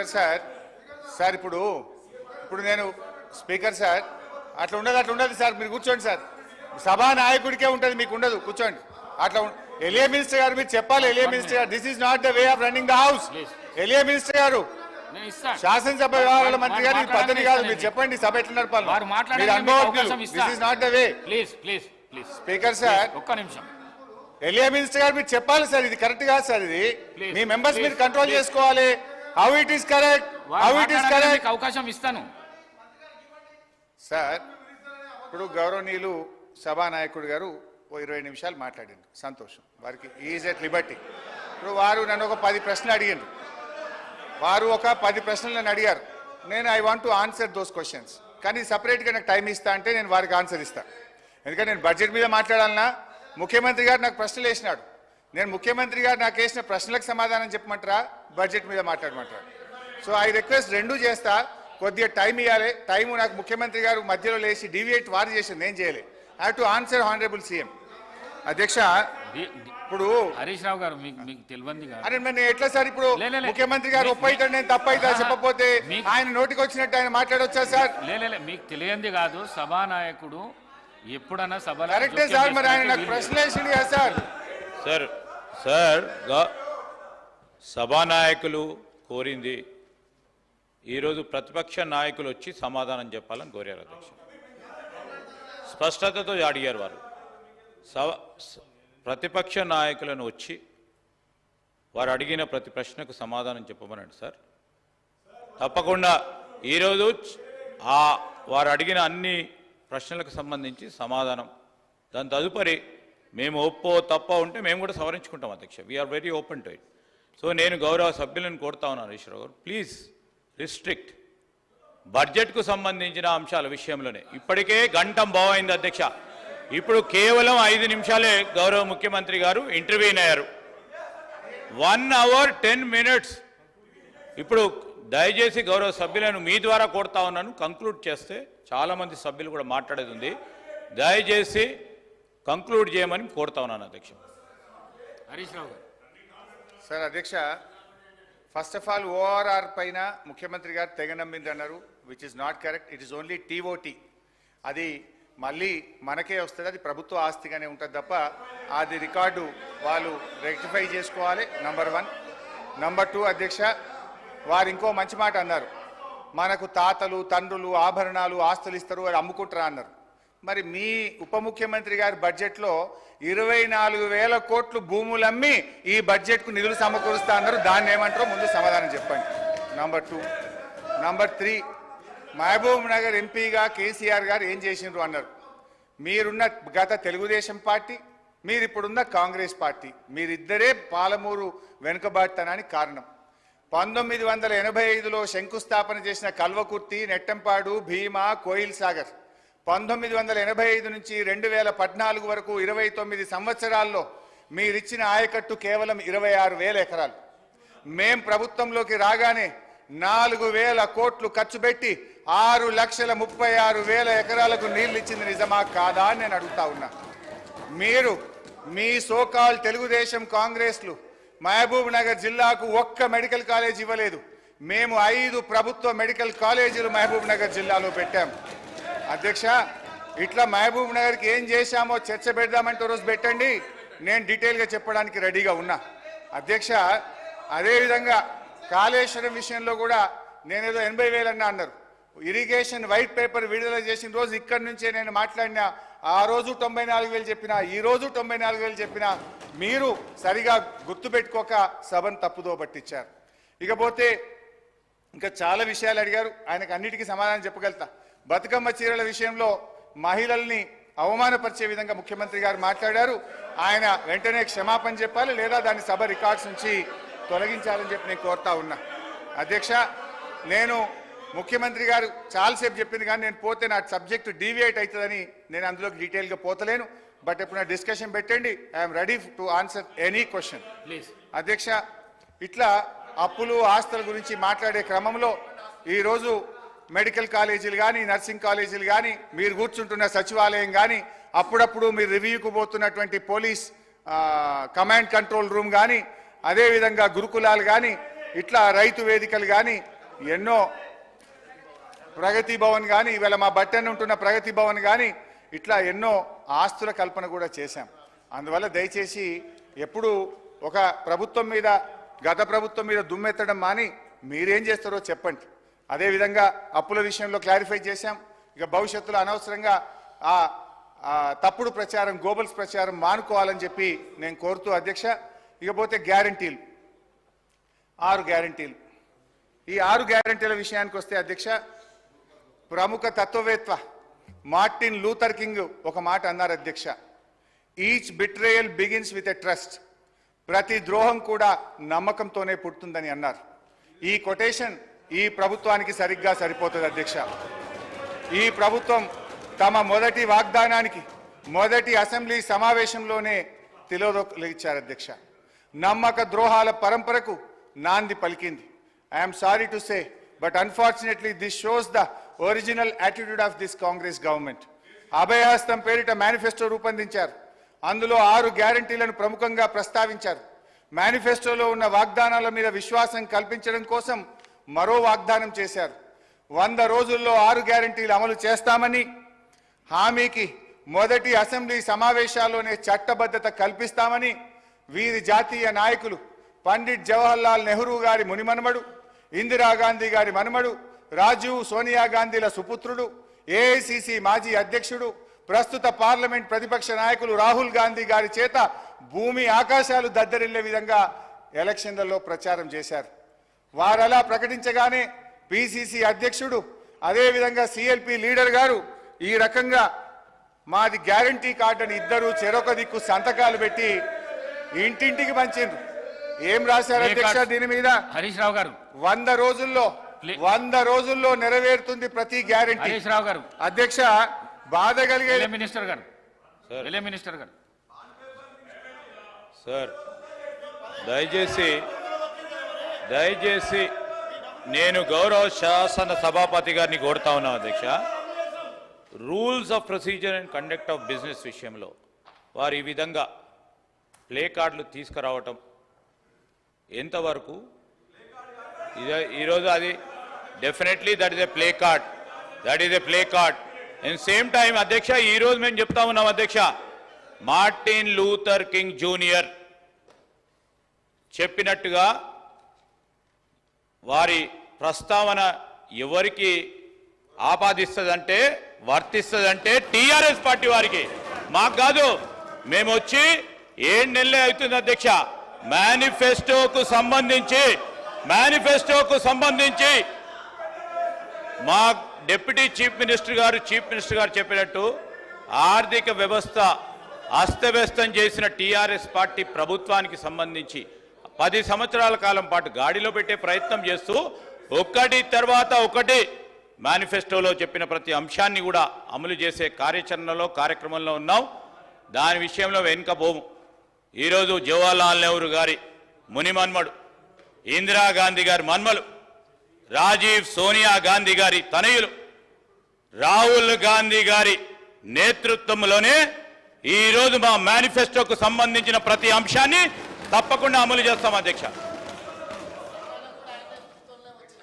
Speaker sir sir ఇప్పుడు ఇప్పుడు నేను స్పీకర్ సార్ అట్లా ఉండదు అట్లా ఉండదు సార్ మీరు కూర్చోండి సార్. సభా నాయకుడికే ఉంటుంది మీకు ఉండదు కూర్చోండి. అట్లా ఎలియా మినిస్టర్ గారు మీరు చెప్పాలి ఎలియా మినిస్టర్ గారు this is not the way of running the house. ఎలియా minister గారు శాసనసభ వ్యవహారాల మంత్రి గారు పద్ధతి కాదు మీరు చెప్పండి సభ ఎట్లా నడపాలి వారు మాట్లాడడానికి మీరు మీకు అనుభవజ్ఞులు. అవకాశం ఇస్తా. This is not the way please please please speaker sir. ఒక్క నిమిషం. ఎలియా మినిస్టర్ గారు మీరు చెప్పాలి సార్ ఇది కరెక్ట్ కాదు సార్ ఇది. మీ మెంబర్స్ మీరు కంట్రోల్. చేసుకోవాలి. How it is correct how it is correct అవకాశం ఇస్తాను. సార్ ఇప్పుడు గౌరవనీయులు సభానాయకుడు గారు ఓ ఇరవై నిమిషాలు మాట్లాడిండు. సంతోషం. వారికి ఈజ్ ఎట్ లిబర్టీ. ఇప్పుడు వారు నన్ను ఒక పది ప్రశ్నలు అడిగిండ్రు వారు ఒక పది ప్రశ్నలు నన్ను అడిగారు. నేను I want to answer those questions కానీ సపరేట్గా నాకు టైం ఇస్తా అంటే నేను వారికి ఆన్సర్ ఇస్తా. ఎందుకంటే నేను బడ్జెట్ మీద మాట్లాడాలన్నా ముఖ్యమంత్రి గారు నాకు ప్రశ్నలు వేసినాడు. నేను ముఖ్యమంత్రి గారు నాకు వేసిన ప్రశ్నలకు సమాధానం చెప్పమంటారా? బడ్జెట్ మీద మాట్లాడమంటారా? సో ఐ రిక్వెస్ట్ రెండు చేస్తా. కొద్దిగా టైం ఇవ్వాలి టైం నాకు ముఖ్యమంత్రి గారు మధ్యలో లేచి డివియేట్ వారు చేసింది. నేను చేయలే. Have to answer honourable CM అధ్యక్ష ఇప్పుడు హరీష్ రావు గారు మీకు తెలియంది అరే నేను ఎట్లా సార్ ఇప్పుడు. ముఖ్యమంత్రి గారు ఒప్పైతాడు నేను తప్పైతా. చెప్పకపోతే మీ- ఆయన నోటికి వచ్చినట్టు ఆయన మాట్లాడొచ్చా సార్? లే లే, లే, మీకు తెలియంది కాదు. సభానాయకుడు ఎప్పుడన్నా సభలో కరెక్టే సార్ మరి ఆయన నాకు ప్రశ్న వేసిండు కదా సార్. సార్ సార్ సభానాయకులు కోరింది. ఈరోజు ప్రతిపక్ష నాయకులు వచ్చి సమాధానం చెప్పాలని కోరారు అధ్యక్ష స్పష్టతతో అడిగారు వారు. సభ ప్రతిపక్ష నాయకులను వచ్చి వారు అడిగిన ప్రతి ప్రశ్నకు సమాధానం చెప్పమనండి సార్. తప్పకుండా ఈరోజు ఆ వారు అడిగిన అన్ని ప్రశ్నలకు సంబంధించి సమాధానం దాని తదుపరి మేము ఒప్పో తప్ప ఉంటే మేము కూడా సవరించుకుంటాం అధ్యక్ష. We're very open to it so నేను గౌరవ సభ్యులను కోరుతా ఉన్నాను ఈశ్వరరావు గారు. ప్లీజ్ రిస్ట్రిక్ట్ బడ్జెట్కు సంబంధించిన అంశాల విషయంలోనే. ఇప్పటికే గంటం బాగైంది అధ్యక్ష. ఇప్పుడు కేవలం ఐదు నిమిషాలే గౌరవ ముఖ్యమంత్రి గారు ఇంటర్వ్యూన్ అయ్యారు. వన్ అవర్ టెన్ మినిట్స్ ఇప్పుడు దయచేసి గౌరవ సభ్యులను మీ ద్వారా కోరుతా ఉన్నాను. కంక్లూడ్ చేస్తే చాలామంది సభ్యులు కూడా మాట్లాడేది ఉంది. దయచేసి కంక్లూడ్ చేయమని కోరుతా ఉన్నాను అధ్యక్ష. హరీష్ రావు గారు. సార్ అధ్యక్ష ఫస్ట్ ఆఫ్ ఆల్ ఓఆర్ఆర్ పైన ముఖ్యమంత్రి గారు తెగ నమ్మింది అన్నారు which is not correct it is only TOT అది మళ్ళీ మనకే వస్తుంది అది ప్రభుత్వ ఆస్తిగానే ఉంటుంది తప్ప అది రికార్డు వాళ్ళు రెక్టిఫై చేసుకోవాలి నంబర్ వన్ నంబర్ టూ అధ్యక్ష వారు ఇంకో మంచి మాట అన్నారు. మనకు తాతలు తండ్రులు ఆభరణాలు ఆస్తులు ఇస్తారు అది అమ్ముకుంటారా అన్నారు. మరి మీ ఉప ముఖ్యమంత్రి గారి బడ్జెట్లో ఇరవై నాలుగు వేల కోట్లు భూములు అమ్మి ఈ బడ్జెట్కు నిధులు సమకూరుస్తా అన్నారు. దాన్ని ఏమంటారో ముందు సమాధానం చెప్పండి. Number two number three Mahabubnagar ఎంపీగా కేసీఆర్ గారు ఏం చేసినారు అన్నారు. మీరున్న గత తెలుగుదేశం పార్టీ మీరు ఇప్పుడున్న కాంగ్రెస్ పార్టీ. మీరిద్దరే పాలమూరు వెనుకబాటుతనానికి కారణం. పంతొమ్మిది వందల ఎనభై ఐదులో శంకుస్థాపన చేసిన కల్వకుర్తి నెట్టంపాడు భీమా కోయిల్ సాగర్. పంతొమ్మిది వందల ఎనభై ఐదు నుంచి రెండు వేల పద్నాలుగు వరకు ఇరవై తొమ్మిది సంవత్సరాల్లో మీరిచ్చిన ఆయకట్టు కేవలం ఇరవై ఆరు వేల ఎకరాలు. మేం ప్రభుత్వంలోకి రాగానే నాలుగు వేల కోట్లు ఖర్చు పెట్టి ఆరు లక్షల ముప్పై ఆరు వేల ఎకరాలకు నీళ్ళు ఇచ్చింది నిజమా కాదా అని నేను అడుగుతా ఉన్నా. మీరు మీ సోకాల్ తెలుగుదేశం కాంగ్రెస్లు మహబూబ్ నగర్ జిల్లాకు ఒక్క మెడికల్ కాలేజ్ ఇవ్వలేదు. మేము ఐదు ప్రభుత్వ మెడికల్ కాలేజీలు మహబూబ్ నగర్ జిల్లాలో పెట్టాం. అధ్యక్ష ఇట్లా మహబూబ్ నగర్కి ఏం చేశామో చర్చ పెడదామంటే రోజు పెట్టండి. నేను డీటెయిల్గా చెప్పడానికి రెడీగా ఉన్నా. అధ్యక్ష అదేవిధంగా కాళేశ్వరం విషయంలో కూడా నేనేదో ఎనభై వేలన్నా అన్నారు. ఇరిగేషన్ వైట్ పేపర్ విడుదల చేసిన రోజు ఇక్కడి నుంచే నేను మాట్లాడిన. ఆ రోజు తొంభై నాలుగు వేలు చెప్పిన ఈ రోజు తొంభై నాలుగు వేలు చెప్పిన మీరు సరిగా గుర్తుపెట్టుకోక సభను తప్పుదో పట్టించారు. ఇకపోతే ఇంకా చాలా విషయాలు అడిగారు. ఆయనకు అన్నిటికీ సమాధానం చెప్పగలుగుతా. బతుకమ్మ చీరల విషయంలో మహిళల్ని అవమానపరిచే విధంగా ముఖ్యమంత్రి గారు మాట్లాడారు. ఆయన వెంటనే క్షమాపణ చెప్పాలి లేదా దాన్ని సభ రికార్డ్స్ నుంచి తొలగించాలని చెప్పి నేను కోరుతా ఉన్నా. అధ్యక్ష నేను ముఖ్యమంత్రి గారు చాలాసేపు చెప్పింది కానీ నేను పోతే నా సబ్జెక్టు డీవియేట్ అవుతుందని నేను అందులోకి డీటెయిల్గా పోతలేను. బట్ ఎప్పుడైనా డిస్కషన్ పెట్టండి. I'm ready to answer any question. Please. అధ్యక్ష ఇట్లా అప్పులు ఆస్తుల గురించి మాట్లాడే క్రమంలో ఈరోజు మెడికల్ కాలేజీలు కానీ నర్సింగ్ కాలేజీలు కానీ మీరు కూర్చుంటున్న సచివాలయం కానీ అప్పుడప్పుడు మీరు రివ్యూకు పోతున్నటువంటి పోలీస్ కమాండ్ కంట్రోల్ రూమ్ కానీ అదేవిధంగా గురుకులాలు కానీ ఇట్లా రైతు వేదికలు కానీ ఎన్నో ప్రగతి భవన్ కానీ ఇవాళ మా బట్టెన్ ఉంటున్న ప్రగతి భవన్ కానీ ఇట్లా ఎన్నో ఆస్తుల కల్పన కూడా చేశాం. అందువల్ల దయచేసి ఎప్పుడు ఒక ప్రభుత్వం మీద గత ప్రభుత్వం మీద దుమ్మెత్తడం మాని మీరేం చేస్తారో చెప్పండి. అదేవిధంగా అప్పుల విషయంలో క్లారిఫై చేశాం. ఇక భవిష్యత్తులో అనవసరంగా ఆ తప్పుడు ప్రచారం గోబల్స్ ప్రచారం మానుకోవాలని చెప్పి నేను కోరుతూ అధ్యక్ష ఇకపోతే గ్యారంటీలు. ఆరు గ్యారంటీలు. ఈ ఆరు గ్యారంటీల విషయానికి వస్తే అధ్యక్ష ప్రముఖ తత్వవేత్త మార్టిన్ లూథర్ కింగ్ ఒక మాట అన్నారు అధ్యక్ష. Each betrayal begins with a trust ప్రతి ద్రోహం కూడా నమ్మకంతోనే పుడుతుందని అన్నారు. ఈ కొటేషన్ ఈ ప్రభుత్వానికి సరిగ్గా సరిపోతుంది అధ్యక్ష. ఈ ప్రభుత్వం తమ మొదటి వాగ్దానానికి మొదటి అసెంబ్లీ సమావేశంలోనే తిలోదొక్కిచ్చారు అధ్యక్ష. నమ్మక ద్రోహాల పరంపరకు నాంది పలికింది. I'm sorry to say but unfortunately this shows the original attitude of this Congress government అభయహస్తం పేరిట మేనిఫెస్టో రూపొందించారు. అందులో ఆరు గ్యారంటీలను ప్రముఖంగా ప్రస్తావించారు. మేనిఫెస్టోలో ఉన్న వాగ్దానాల మీద విశ్వాసం కల్పించడం కోసం మరో వాగ్దానం చేశారు. వంద రోజుల్లో ఆరు గ్యారంటీలు అమలు చేస్తామని హామీకి మొదటి అసెంబ్లీ సమావేశాల్లోనే చట్టబద్ధత కల్పిస్తామని వీరి జాతీయ నాయకులు పండిట్ జవహర్లాల్ నెహ్రూ గారి మునిమనుమడు ఇందిరాగాంధీ గారి మనుమడు రాజీవ్ సోనియా గాంధీల సుపుత్రుడు ఏఐసిసి మాజీ అధ్యక్షుడు ప్రస్తుత పార్లమెంట్ ప్రతిపక్ష నాయకులు రాహుల్ గాంధీ గారి చేత భూమి ఆకాశాలు దద్దరిల్లే విధంగా ఎలక్షన్లలో ప్రచారం చేశారు. వారలా ప్రకటించగానే పిసిసి అధ్యక్షుడు అదేవిధంగా సిఎల్పి లీడర్ గారు ఈ రకంగా మాది గ్యారంటీ కార్డు అని ఇద్దరు చెరొక దిక్కు సంతకాలు పెట్టి ఇంటింటికి పంచిండ్రు. ఏం రాశారు అధ్యక్ష దీని మీద? హరీష్ రావు గారు. వంద రోజుల్లో వంద రోజుల్లో నెరవేరుతుంది ప్రతి గ్యారంటీ. హరీష్ రావు గారు. అధ్యక్ష బాధ కలిగే మినిస్టర్ గారు. మినిస్టర్ గారు. సార్ దయచేసి దయచేసి నేను గౌరవ శాసన సభాపతి గారిని కోరుతా ఉన్నాను అధ్యక్ష. Rules of procedure and conduct of business విషయంలో వారు ఈ విధంగా ప్లే కార్డులు తీసుకురావటం ఎంతవరకు? ఇదే ఈరోజు అది definitely that is a play card. That is a play card. And same time అధ్యక్ష ఈరోజు మేము చెప్తా ఉన్నాం అధ్యక్ష. మార్టిన్ లూథర్ కింగ్ జూనియర్ చెప్పినట్టుగా వారి ప్రస్తావన ఎవరికి ఆపాదిస్తుందంటే వర్తిస్తుందంటే టీఆర్ఎస్ పార్టీ వారికి. మాకు కాదు మేము వచ్చి ఏడు నెలలే అవుతుంది అధ్యక్ష. మేనిఫెస్టోకు సంబంధించి మేనిఫెస్టోకు సంబంధించి మా డిప్యూటీ చీఫ్ మినిస్టర్ గారు చీఫ్ మినిస్టర్ గారు చెప్పినట్టు ఆర్థిక వ్యవస్థ అస్తవ్యస్తం చేసిన టీఆర్ఎస్ పార్టీ ప్రభుత్వానికి సంబంధించి పది సంవత్సరాల కాలం పాటు గాడిలో పెట్టే ప్రయత్నం చేస్తూ ఒకటి తర్వాత ఒకటి మేనిఫెస్టోలో చెప్పిన ప్రతి అంశాన్ని కూడా అమలు చేసే కార్యాచరణలో కార్యక్రమంలో ఉన్నాం. దాని విషయంలో వెనుకపోము ఈరోజు జవహర్లాల్ నెహ్రూ గారి మునిమన్మడు ఇందిరాగాంధీ గారి మన్మలు రాజీవ్ సోనియా గాంధీ గారి తనయులు రాహుల్ గాంధీ గారి నేతృత్వంలోనే ఈ రోజు మా మేనిఫెస్టోకు సంబంధించిన ప్రతి అంశాన్ని తప్పకుండా అమలు చేస్తాం అధ్యక్ష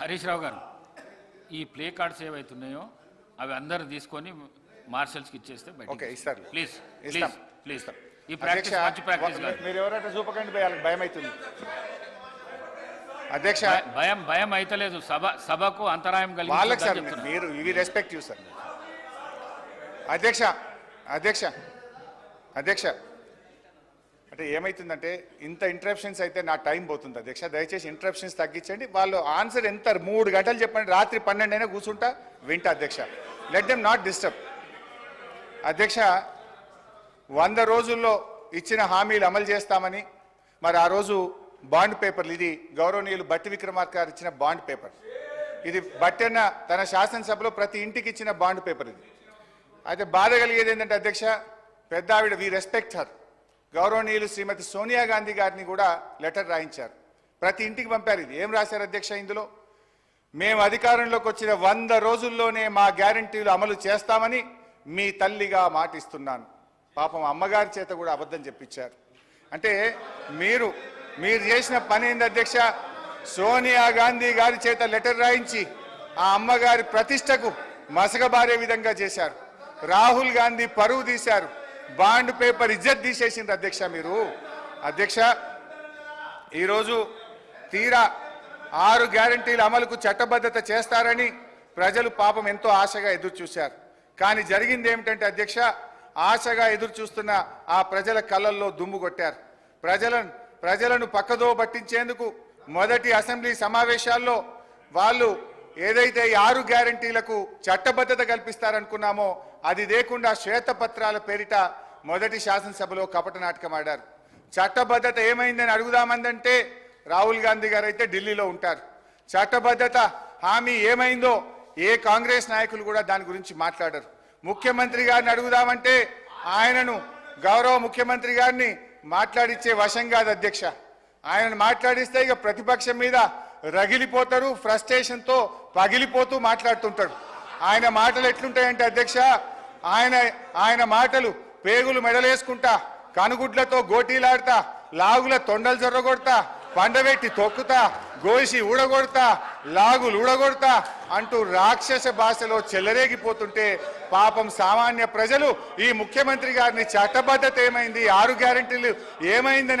హరీష్ రావు గారు ఈ ప్లే కార్డ్స్ ఏవైతున్నాయో అవి అందరు తీసుకొని మార్షల్స్కి ఇచ్చేస్తే. ప్లీజ్. ప్లీజ్ ప్లీజ్ ఈ ప్రాక్టీస్ మంచి ప్రాక్టీస్ మీరు ఎవరైనా చూపకండి భయం అవుతుంది అధ్యక్ష భయ- భయం అయితలేదు. సభ సభకు అంతరాయం వాళ్ళకి సార్ కలిగి మీరు ఇవి రెస్పెక్ట్ యూ సార్ అధ్యక్ష అధ్యక్ష అధ్యక్ష. అంటే ఏమైతుందంటే ఇంత ఇంటరప్షన్స్ అయితే నా టైం పోతుంది అధ్యక్ష. దయచేసి ఇంటరప్షన్స్ తగ్గించండి. వాళ్ళు ఆన్సర్ ఎంత మూడు గంటలు చెప్పండి. రాత్రి పన్నెండు అయినా కూర్చుంటా వింటా అధ్యక్ష. లెట్ దెమ్ నాట్ డిస్టర్బ్ అధ్యక్ష వంద రోజుల్లో ఇచ్చిన హామీలు అమలు చేస్తామని మరి ఆ రోజు బాండ్ పేపర్లు. ఇది గౌరవనీయులు బట్టి విక్రమార్క గారు ఇచ్చిన బాండ్ పేపర్. ఇది బట్టన్న తన శాసనసభలో ప్రతి ఇంటికి ఇచ్చిన బాండ్ పేపర్ ఇది. అయితే బాధ కలిగేది ఏంటంటే అధ్యక్ష పెద్ద ఆవిడ వి రెస్పెక్ట్ హర్ గౌరవనీయులు శ్రీమతి సోనియా గాంధీ గారిని కూడా లెటర్ రాయించారు. ప్రతి ఇంటికి పంపారు ఇది. ఏం రాశారు అధ్యక్ష ఇందులో? మేము అధికారంలోకి వచ్చిన వంద రోజుల్లోనే మా గ్యారంటీలు అమలు చేస్తామని మీ తల్లిగా మాటిస్తున్నాను. పాపం అమ్మగారి చేత కూడా అబద్ధం చెప్పించారు. అంటే మీరు మీరు చేసిన పని ఏంది అధ్యక్ష? సోనియా గాంధీ గారి చేత లెటర్ రాయించి ఆ అమ్మగారి ప్రతిష్టకు మసగబారే విధంగా చేశారు. రాహుల్ గాంధీ పరువు తీశారు. బాండ్ పేపర్ ఇజ్జత్ తీసేసింది అధ్యక్ష మీరు. అధ్యక్ష ఈరోజు తీరా ఆరు గ్యారంటీల అమలుకు చట్టబద్ధత చేస్తారని ప్రజలు పాపం ఎంతో ఆశగా ఎదురు చూశారు. కానీ జరిగింది ఏమిటంటే అధ్యక్ష ఆశగా ఎదురు చూస్తున్న ఆ ప్రజల కళ్ళల్లో దుమ్ము కొట్టారు. ప్రజలను ప్రజలను పక్కదో పట్టించేందుకు మొదటి అసెంబ్లీ సమావేశాల్లో వాళ్ళు ఏదైతే ఆరు గ్యారంటీలకు చట్టబద్ధత కల్పిస్తారనుకున్నామో అది లేకుండా శ్వేతపత్రాల పేరిట మొదటి శాసనసభలో కపట నాటకం ఆడారు. చట్టబద్ధత ఏమైందని అడుగుదామందంటే రాహుల్ గాంధీ గారు అయితే ఢిల్లీలో ఉంటారు. చట్టబద్ధత హామీ ఏమైందో ఏ కాంగ్రెస్ నాయకులు కూడా దాని గురించి మాట్లాడరు. ముఖ్యమంత్రి గారిని అడుగుదామంటే ఆయనను గౌరవ ముఖ్యమంత్రి గారిని మాట్లాడిచ్చే వశం కాదు అధ్యక్ష. ఆయనను మాట్లాడిస్తే ఇక ప్రతిపక్షం మీద రగిలిపోతారు ఫ్రస్ట్రేషన్తో పగిలిపోతూ మాట్లాడుతుంటాడు. ఆయన మాటలు ఎట్లుంటాయంటే అధ్యక్ష ఆయన ఆయన మాటలు పేగులు మెడలేసుకుంటా కనుగుడ్లతో గోటీలాడతా లాగుల తొండలు జొర్రగొడతా పండబెట్టి తొక్కుతా గోసి ఊడగొడతా లాగులు ఊడగొడతా అంటూ రాక్షస భాషలో చెలరేగిపోతుంటే పాపం సామాన్య ప్రజలు ఈ ముఖ్యమంత్రి గారిని చట్టబద్ధత ఏమైంది? ఆరు గ్యారెంటీలు ఏమైందని